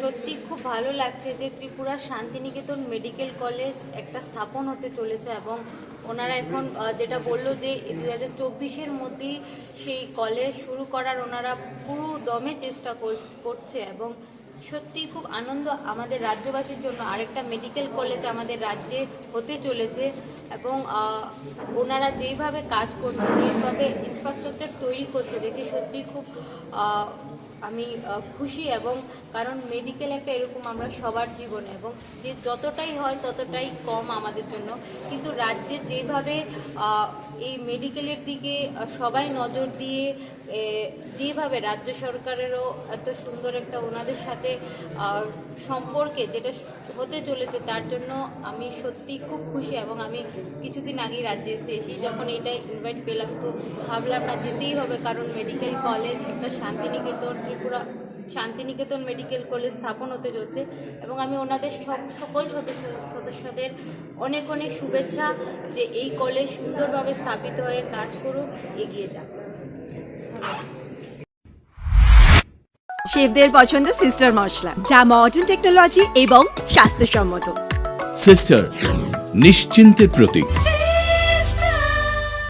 সত্যি খুব ভালো লাগছে যে ত্রিপুরা শান্তিনিকেতন মেডিকেল কলেজ একটা স্থাপন হতে চলেছে এবং ওনারা এখন যেটা বলল যে দু হাজার চব্বিশের মধ্যেই সেই কলেজ শুরু করার ওনারা পুরো দমে চেষ্টা কর- করছে এবং সত্যি খুব আনন্দ আমাদের রাজ্যবাসীর জন্য। আরেকটা মেডিকেল কলেজ আমাদের রাজ্যে হতে চলেছে এবং ওনারা যেইভাবে কাজ করছে, যেইভাবে ইনফ্রাস্ট্রাকচার তৈরি করছে দেখে সত্যি খুব আমি খুশি এবং কারণ মেডিকেল একটা এরকম আমরা সবার জীবনে এবং যে যতটাই হয় ততটাই কম আমাদের জন্য। কিন্তু রাজ্যে যেভাবে এই মেডিকেলের দিকে সবাই নজর দিয়ে যেভাবে রাজ্য সরকারেরও এত সুন্দর একটা ওনাদের সাথে সম্পর্কে যেটা হতে চলেছে তার জন্য আমি সত্যি খুব খুশি এবং আমি কিছুদিন আগেই রাজ্যে এসে এসেছি। যখন এইটা ইনভাইট পেলাম তো ভাবলাম না যেতেই হবে কারণ মেডিকেল কলেজ একটা শান্তিনিকেতন ত্রিপুরা শান্তিনিকেতন মেডিকেল কলেজ স্থাপন হতে চলছে এবং আমি ওনাদের সব সকল সদস্য, সদস্যদের অনেক অনেক শুভেচ্ছা যে এই কলেজ সুন্দরভাবে স্থাপিত হয়ে কাজ করুক, এগিয়ে যাক। শেফদের পছন্দ সিস্টার মশলা, যা মডার্ন টেকনোলজি এবং স্বাস্থ্যসম্মত। সিস্টার নিশ্চিন্তের প্রতীক।